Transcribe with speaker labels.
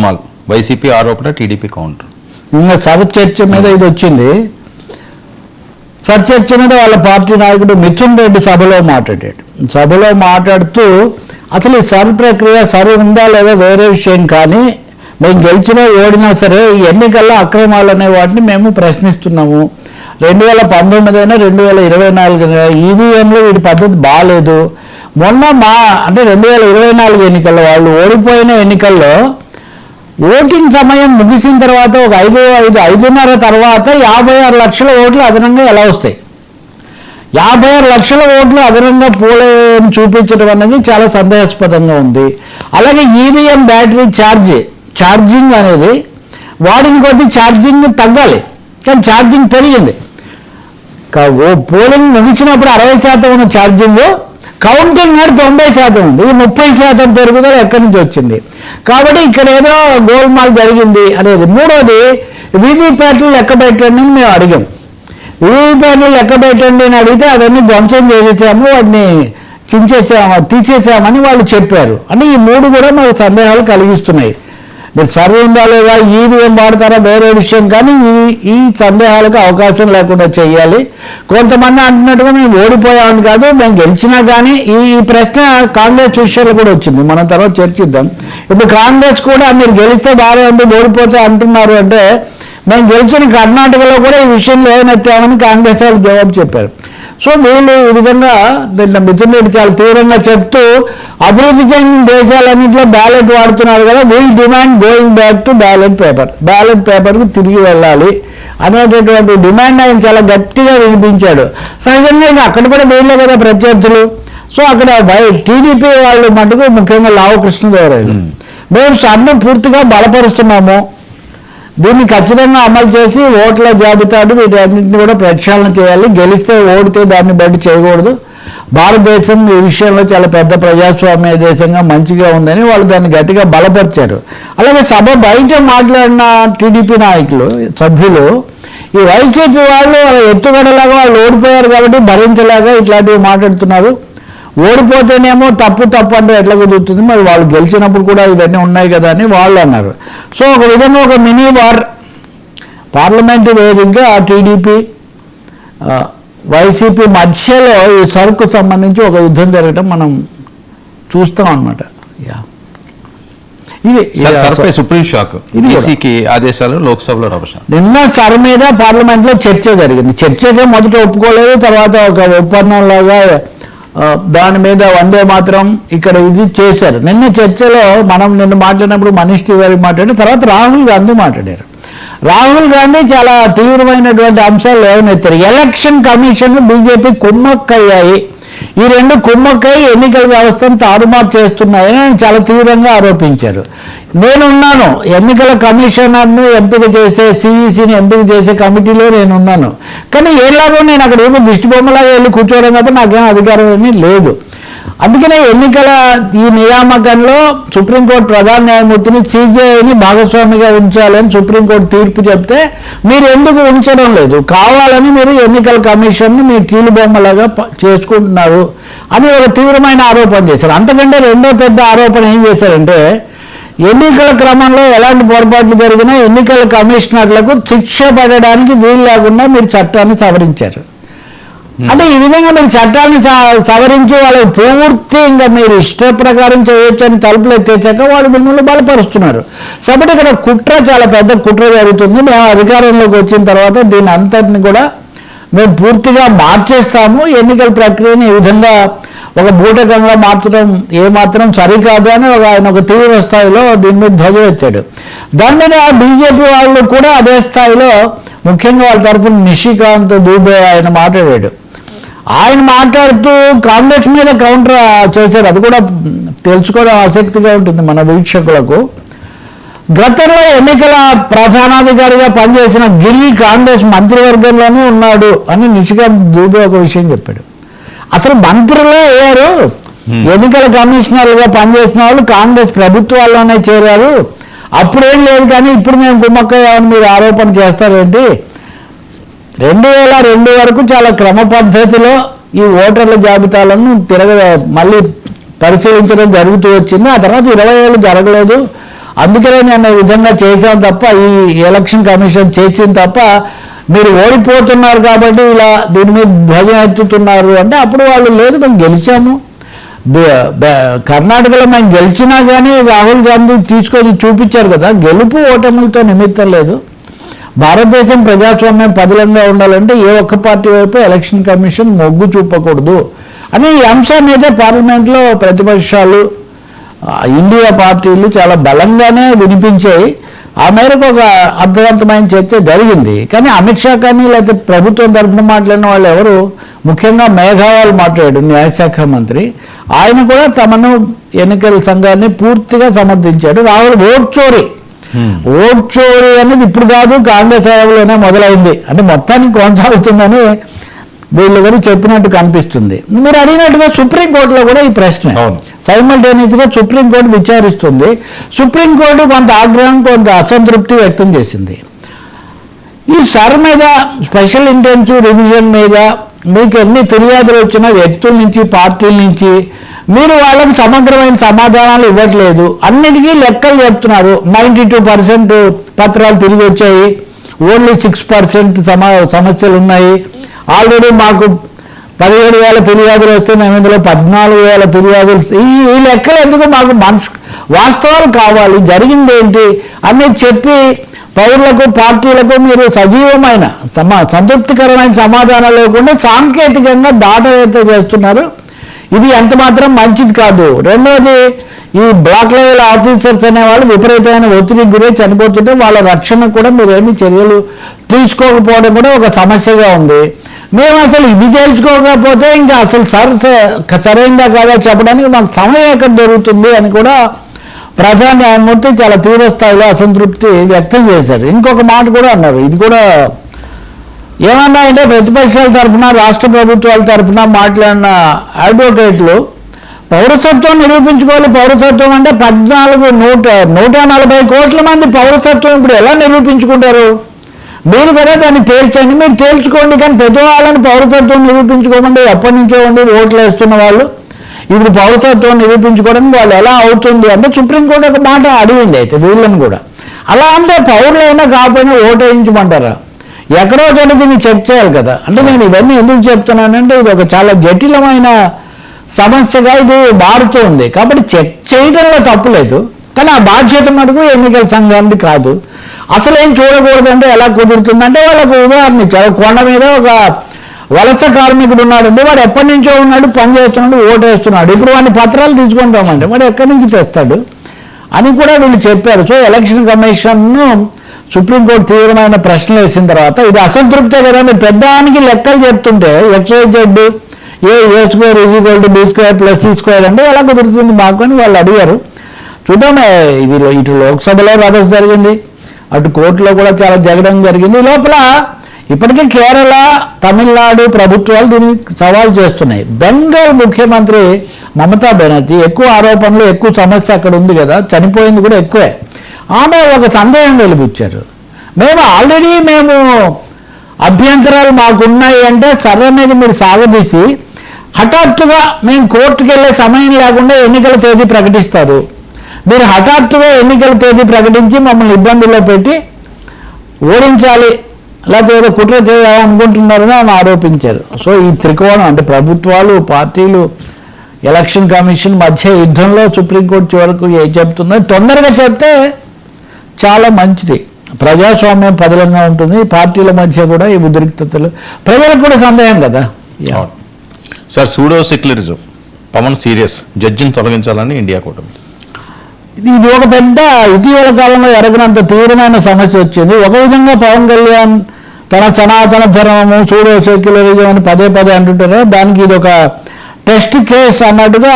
Speaker 1: Golmaal YCP ఆరోపణ TDP counter.
Speaker 2: ఇంకా SIR చర్చ మీద ఇది వచ్చింది. సర్ చర్చ మీద వాళ్ళ పార్టీ నాయకుడు మిథున్ రెడ్డి సభలో మాట్లాడాడు. సభలో మాట్లాడుతూ అసలు ఈ సర్ ప్రక్రియ సర్వ్ ఉందా లేదా వేరే విషయం కానీ మేము గెలిచినా ఓడినా సరే ఈ ఎన్నికల్లో అక్రమాలు అనే వాటిని మేము ప్రశ్నిస్తున్నాము. రెండు వేల పంతొమ్మిది అయినా రెండు వేల ఇరవై నాలుగు ఈవీఎంలో వీటి పద్ధతి బాగాలేదు మొన్న మా అంటే రెండు వేల ఇరవై నాలుగు ఎన్నికల్లో వాళ్ళు ఓడిపోయిన ఎన్నికల్లో ఓటింగ్ సమయం ముగిసిన తర్వాత ఒక ఐదు ఐదు ఐదున్నర తర్వాత యాభై ఆరు లక్షల ఓట్లు అదనంగా ఎలా వస్తాయి? యాభై ఆరు లక్షల ఓట్లు అదనంగా పోలేని చూపించడం అనేది చాలా సందేహాస్పదంగా ఉంది. అలాగే ఈవీఎం బ్యాటరీ ఛార్జ్ ఛార్జింగ్ అనేది వాడిన కొద్దీ ఛార్జింగ్ తగ్గాలి కానీ ఛార్జింగ్ పెరిగింది. ఓ పోలింగ్ ముగిసినప్పుడు అరవై శాతం ఉన్న ఛార్జింగ్ కౌంటింగ్ నాడు తొంభై శాతం ఉంది. ఈ ముప్పై శాతం పెరుగుదల ఎక్కడి నుంచి వచ్చింది? కాబట్టి ఇక్కడ ఏదో గోల్మాల్ జరిగింది అనేది. మూడోది వీవీప్యాట్లు లెక్క పెట్టండి అని మేము అడిగాం. వీవీప్యాట్లు లెక్క పెట్టండి అని అడిగితే అవన్నీ ధ్వంసం చేసేసాము వాటిని చించేసాము తీసేసామని వాళ్ళు చెప్పారు. అంటే ఈ మూడు కూడా మాకు సందేహాలు కలిగిస్తున్నాయి. మీరు సర్వే ఉందా లేదా ఈవీఎం వాడతారా వేరే విషయం. కానీ ఈ ఈ సందేహాలకు అవకాశం లేకుండా చేయాలి. కొంతమంది అంటున్నట్టుగా మేము ఓడిపోయామని కాదు మేము గెలిచినా కానీ ఈ ప్రశ్న కాంగ్రెస్ విషయంలో కూడా వచ్చింది. మనం తర్వాత చర్చిద్దాం. ఇప్పుడు కాంగ్రెస్ కూడా మీరు గెలిస్తే బాగా ఉంది ఓడిపోతే అంటున్నారు అంటే మేము గెలిచిన కర్ణాటకలో కూడా ఈ విషయంలో ఏమైనా కాంగ్రెస్ వాళ్ళు జవాబు చెప్పారు. సో వీళ్ళు ఈ విధంగా దీంట్లో రెడ్డి చాలా తీవ్రంగా చెప్తూ అభివృద్ధి చెందిన దేశాలన్నింటిలో బ్యాలెట్ వాడుతున్నారు కదా we demand going back to ballot paper ballot పేపర్కు తిరిగి వెళ్ళాలి అనేటటువంటి డిమాండ్ ఆయన చాలా గట్టిగా వినిపించాడు. సహజంగా అక్కడ కూడా వీళ్ళే కదా ప్రత్యర్థులు. సో అక్కడ టీడీపీ వాళ్ళు మటుకు ముఖ్యంగా లావు కృష్ణదేవరాయలు. మేము. సన్ను పూర్తిగా బలపరుస్తున్నాము. దీన్ని ఖచ్చితంగా అమలు చేసి ఓట్ల జాబితాను వీటన్నింటిని కూడా ప్రక్షాళన చేయాలి. గెలిస్తే ఓడితే దాన్ని బట్టి చేయకూడదు. భారతదేశం ఈ విషయంలో చాలా పెద్ద ప్రజాస్వామ్య దేశంగా మంచిగా ఉందని వాళ్ళు దాన్ని గట్టిగా బలపరిచారు. అలాగే సభ బయట మాట్లాడిన టీడీపీ నాయకులు సభ్యులు ఈ వైసీపీ వాళ్ళు వాళ్ళ ఎత్తుగడలాగా వాళ్ళు ఓడిపోయారు కాబట్టి భరించలేక ఇట్లాంటివి మాట్లాడుతున్నారు. ఓడిపోతేనేమో తప్పు తప్పు అంటే ఎట్లా కుదురుతుంది? మరి వాళ్ళు గెలిచినప్పుడు కూడా ఇవన్నీ ఉన్నాయి కదా అని వాళ్ళు అన్నారు. సో ఒక విధంగా ఒక మినీ వార్ పార్లమెంటు వేదికగా ఆ టీడీపీ వైసీపీ మధ్యలో ఈ సరుకు సంబంధించి ఒక యుద్ధం జరగటం మనం చూస్తాం అనమాట యా. ఇది
Speaker 1: సర్పై సుప్రీం షాక్. ఈసీకి ఆదేశాలు లోక్సభలో
Speaker 2: నిన్న సర్ మీద పార్లమెంట్లో చర్చ జరిగింది. చర్చకే మొదట ఒప్పుకోలేదు తర్వాత ఒక ఒప్పందం లాగా దాని మీద వందే మాత్రం ఇక్కడ ఇది చేశారు. నిన్న చర్చలో మనం నిన్న మాట్లాడినప్పుడు మనీష్ తివారి మాట్లాడి తర్వాత రాహుల్ గాంధీ మాట్లాడారు. రాహుల్ గాంధీ చాలా తీవ్రమైనటువంటి అంశాలు లేవనెత్తారు ఎలక్షన్ కమిషన్ బీజేపీ కుమ్మక్కయ్యాయి. ఈ రెండు కుమ్మక్కై ఎన్నికల వ్యవస్థను తారుమారు చేస్తున్నాయని ఆయన చాలా తీవ్రంగా ఆరోపించారు. నేనున్నాను. ఎన్నికల కమిషనర్ను ఎంపిక చేసే సిఈసిని ఎంపిక చేసే కమిటీలో నేను ఉన్నాను కానీ ఏ లాభం నేను అక్కడ ఏమో దిష్టి బొమ్మలాగా వెళ్ళి కూర్చోవడం తప్ప నాకేం అధికారం ఏమీ లేదు. అందుకనే ఎన్నికల ఈ నియామకంలో సుప్రీంకోర్టు ప్రధాన న్యాయమూర్తిని సిజేఐని భాగస్వామిగా ఉంచాలని సుప్రీంకోర్టు తీర్పు చెప్తే మీరు ఎందుకు ఉంచడం లేదు? కావాలని మీరు ఎన్నికల కమిషన్ని మీ కీలుబొమ్మలాగా చేసుకుంటున్నారు అని ఒక తీవ్రమైన ఆరోపణ చేశారు. అంతకంటే రెండో పెద్ద ఆరోపణ ఏం చేశారంటే ఎన్నికల క్రమంలో ఎలాంటి పొరపాట్లు జరిగినా ఎన్నికల కమిషనర్లకు శిక్ష పడడానికి వీలు లేకుండా మీరు చట్టాన్ని సవరించారు. అంటే ఈ విధంగా మీరు చట్టాన్ని స- సవరించి వాళ్ళకి పూర్తి ఇంకా మీరు ఇష్ట ప్రకారం చేయొచ్చు అని తలుపులు ఎత్తేచాక వాళ్ళు మిమ్మల్ని బలపరుస్తున్నారు. కాబట్టి ఇక్కడ కుట్ర చాలా పెద్ద కుట్ర జరుగుతుంది. మేము అధికారంలోకి వచ్చిన తర్వాత దీని అంతటిని కూడా మేము పూర్తిగా మార్చేస్తాము. ఎన్నికల ప్రక్రియని ఈ విధంగా ఒక బూటకంగా మార్చడం ఏమాత్రం సరికాదు అని ఒక ఆయన ఒక తీవ్ర స్థాయిలో దీని మీద ధ్వజమెత్తాడు దాని మీద బీజేపీ వాళ్ళు కూడా అదే స్థాయిలో ముఖ్యంగా వాళ్ళ తరఫున నిషికాంత్ దూబే ఆయన మాట్లాడాడు. ఆయన మాట్లాడుతూ కాంగ్రెస్ మీద కౌంటర్ చేశారు. అది కూడా తెలుసుకోవడం ఆసక్తిగా ఉంటుంది మన వీక్షకులకు. గతంలో ఎన్నికల ప్రధానాధికారిగా పనిచేసిన గిల్ కాంగ్రెస్ మంత్రివర్గంలోనే ఉన్నాడు అని నిషికాంత్ దూబే ఒక విషయం చెప్పాడు. అసలు మంత్రులే అయ్యారు. ఎన్నికల కమిషనర్గా పనిచేసిన వాళ్ళు కాంగ్రెస్ ప్రభుత్వాల్లోనే చేరారు. అప్పుడేం లేదు కానీ ఇప్పుడు మేము గుమ్మక్కయ్యామని మీరు ఆరోపణ చేస్తారేంటి? రెండు వేల రెండు వరకు చాలా క్రమ పద్ధతిలో ఈ ఓటర్ల జాబితాలను తిరగ మళ్ళీ పరిశీలించడం జరుగుతూ వచ్చింది. ఆ తర్వాత ఇరవై ఏళ్ళు జరగలేదు. అందుకనే నేను విధంగా చేశాం తప్ప ఈ ఎలక్షన్ కమిషన్ చేసింది తప్ప మీరు ఓడిపోతున్నారు కాబట్టి ఇలా దీని మీద ధ్వజం ఎత్తుతున్నారు అంటే అప్పుడు వాళ్ళు లేదు మేము గెలిచాము. కర్ణాటకలో మేము గెలిచినా కానీ రాహుల్ గాంధీ తీసుకొని చూపించారు కదా గెలుపు ఓటములతో నిమిత్తం లేదు. భారతదేశం ప్రజాస్వామ్యం పదిలంగా ఉండాలంటే ఏ ఒక్క పార్టీ వైపు ఎలక్షన్ కమిషన్ మొగ్గు చూపకూడదు అనే ఈ అంశాన్ని అయితే పార్లమెంట్లో ప్రతిపక్షాలు ఇండియా పార్టీలు చాలా బలంగానే వినిపించాయి. ఆ మేరకు ఒక అర్థవంతమైన చర్చ జరిగింది. కానీ అమిత్ షా కానీ లేకపోతే ప్రభుత్వం తరఫున మాట్లాడిన వాళ్ళు ఎవరు? ముఖ్యంగా మేఘావాల్ మాట్లాడాడు న్యాయశాఖ మంత్రి. ఆయన కూడా తమను ఎన్నికల సంఘాన్ని పూర్తిగా సమర్థించాడు. రాహుల్ ఓట్ చోరీ. ఓట్ చోరీ అనేది ఇప్పుడు కాదు కాంగ్రెస్ హయాంలోనే మొదలైంది. అంటే మొత్తానికి కొనసాగుతుందని వీళ్ళు గారు చెప్పినట్టు కనిపిస్తుంది. మీరు అడిగినట్టుగా సుప్రీంకోర్టులో కూడా ఈ ప్రశ్న. సైమల్టేనియస్గా సుప్రీంకోర్టు విచారిస్తుంది. సుప్రీంకోర్టు కొంత ఆగ్రహం కొంత అసంతృప్తి వ్యక్తం చేసింది. ఈ సర్ మీద స్పెషల్ ఇంటెన్సివ్ రివిజన్ మీద మీకు ఎన్ని ఫిర్యాదులు వచ్చినా వ్యక్తుల నుంచి పార్టీల నుంచి మీరు వాళ్ళకి సమగ్రమైన సమాధానాలు ఇవ్వట్లేదు. అన్నిటికీ లెక్కలు చెప్తున్నారు. నైంటీ టూ పర్సెంట్ పత్రాలు తిరిగి వచ్చాయి. ఓన్లీ సిక్స్ పర్సెంట్ సమస్యలు ఉన్నాయి. ఆల్రెడీ మాకు పదిహేడు వేల ఫిర్యాదులు వస్తే మేము ఇందులో పద్నాలుగు వేల ఫిర్యాదులు ఈ ఈ లెక్కలు ఎందుకు మాకు మనసు వాస్తవాలు కావాలి. జరిగింది ఏంటి? అని చెప్పి పౌరులకు పార్టీలకు మీరు సజీవమైన సమా సంతృప్తికరమైన సమాధానం లేకుండా సాంకేతికంగా దాటవేత చేస్తున్నారు. ఇది ఎంత మాత్రం మంచిది కాదు. రెండోది ఈ బ్లాక్ లెవెల్ ఆఫీసర్స్ అనేవాళ్ళు విపరీతమైన ఒత్తిడికి గురై చనిపోతుంటే వాళ్ళ రక్షణ కూడా మీరు చర్యలు తీసుకోకపోవడం కూడా ఒక సమస్యగా ఉంది. మేము అసలు ఇది తెలుసుకోకపోతే ఇంకా అసలు సర్ సరైందా కాదా చెప్పడానికి మాకు సమయం ఎక్కడ దొరుకుతుంది అని కూడా ప్రధాన న్యాయమూర్తి చాలా తీవ్ర స్థాయిలో అసంతృప్తి వ్యక్తం చేశారు. ఇంకొక మాట కూడా అన్నారు. ఇది కూడా ఏమన్నా అంటే ప్రతిపక్షాల తరఫున రాష్ట్ర ప్రభుత్వాల తరఫున మాట్లాడిన అడ్వకేట్లు పౌరసత్వం నిరూపించుకోవాలి. పౌరసత్వం అంటే పద్నాలుగు నూట నూట నలభై కోట్ల మంది పౌరసత్వం ఇప్పుడు ఎలా నిరూపించుకుంటారు? మీరు కదా దాన్ని తేల్చండి. మీరు తేల్చుకోండి కానీ ప్రతి వాళ్ళని పౌరసత్వం నిరూపించుకోమండి ఎప్పటి నుంచో ఉండి ఓట్లు వేస్తున్న వాళ్ళు. ఇప్పుడు పౌరసత్వం నిరూపించుకోవడం వాళ్ళు ఎలా అవుతుంది అంటే సుప్రీంకోర్టు ఒక మాట అడిగింది అయితే వీళ్ళని కూడా. అలా అంటే పౌరులైనా కాకపోయినా ఓటు వేయించమంటారా ఎక్కడో చోట దీన్ని చెక్ చేయాలి కదా. అంటే నేను ఇవన్నీ ఎందుకు చెప్తున్నానంటే ఇది ఒక చాలా జటిలమైన సమస్యగా ఇది మారుతుంది కాబట్టి చెక్ చేయడంలో తప్పులేదు కానీ ఆ బాధ్యత మటుకు ఎన్నికల సంఘానికి కాదు. అసలు ఏం చూడకూడదంటే ఎలా కుదురుతుందంటే వాళ్ళకు ఉదాహరణ ఇచ్చారు. కొండ మీద ఒక వలస కార్మికుడు ఉన్నాడండి. వాడు ఎప్పటి నుంచో ఉన్నాడు పని చేస్తున్నాడు ఓటు వేస్తున్నాడు. ఇప్పుడు వాడిని పత్రాలు తీసుకుంటామంటే వాడు ఎక్కడి నుంచి తెస్తాడు? అని కూడా వీళ్ళు చెప్పారు. సో ఎలక్షన్ కమిషన్ను సుప్రీంకోర్టు తీవ్రమైన ప్రశ్నలు వేసిన తర్వాత ఇది అసంతృప్తే కదా మీరు పెద్దానికి లెక్కలు చెప్తుంటే XYZ a a square is equal to b square plus e square అంటే ఎలా కుదురుతుంది మాకు అని వాళ్ళు అడిగారు. చూద్దాం ఇది ఇటు లోక్సభలో రభస జరిగింది అటు కోర్టులో కూడా చాలా జరగడం జరిగింది. లోపల ఇప్పటికే కేరళ తమిళనాడు ప్రభుత్వాలు దీన్ని సవాల్ చేస్తున్నాయి. బెంగాల్ ముఖ్యమంత్రి మమతా బెనర్జీ ఎక్కువ ఆరోపణలు ఎక్కువ సమస్య అక్కడ ఉంది కదా చనిపోయింది కూడా ఎక్కువే. ఆమె ఒక సందేహం వెలిపించారు మేము ఆల్రెడీ మేము అభ్యంతరాలు మాకున్నాయి అంటే సర్వ మీద మీరు సాగదీసి హఠాత్తుగా మేము కోర్టుకు వెళ్ళే సమయం లేకుండా ఎన్నికల తేదీ ప్రకటిస్తారు. మీరు హఠాత్తుగా ఎన్నికల తేదీ ప్రకటించి మమ్మల్ని ఇబ్బందుల్లో పెట్టి ఓడించాలి లేకపోతే ఏదో కుట్ర చేయాలనుకుంటున్నారని ఆమె ఆరోపించారు. సో ఈ త్రికోణం అంటే ప్రభుత్వాలు పార్టీలు ఎలక్షన్ కమిషన్ మధ్య యుద్ధంలో సుప్రీంకోర్టు చివరకు ఏం చెప్తుందో తొందరగా చెప్తే చాలా మంచిది. ప్రజాస్వామ్యం పదిలంగా ఉంటుంది. పార్టీల మధ్య కూడా ఈ ఉద్రిక్తతలు. ప్రజలకు కూడా సందేహం కదా.
Speaker 1: Sir pseudo secularism Pawan serious. జడ్జిని తొలగించాలని ఇండియా కూటమి.
Speaker 2: ఇది ఇది ఒక పెద్ద ఇటీవల కాలంలో ఎరగనంత తీవ్రమైన సమస్య వచ్చింది. ఒక విధంగా పవన్ కళ్యాణ్ తన సనాతన ధర్మము సూడో సెక్యులరిజం అని పదే పదే అంటుంటారు. దానికి ఇది ఒక టెస్ట్ కేస్ అన్నట్టుగా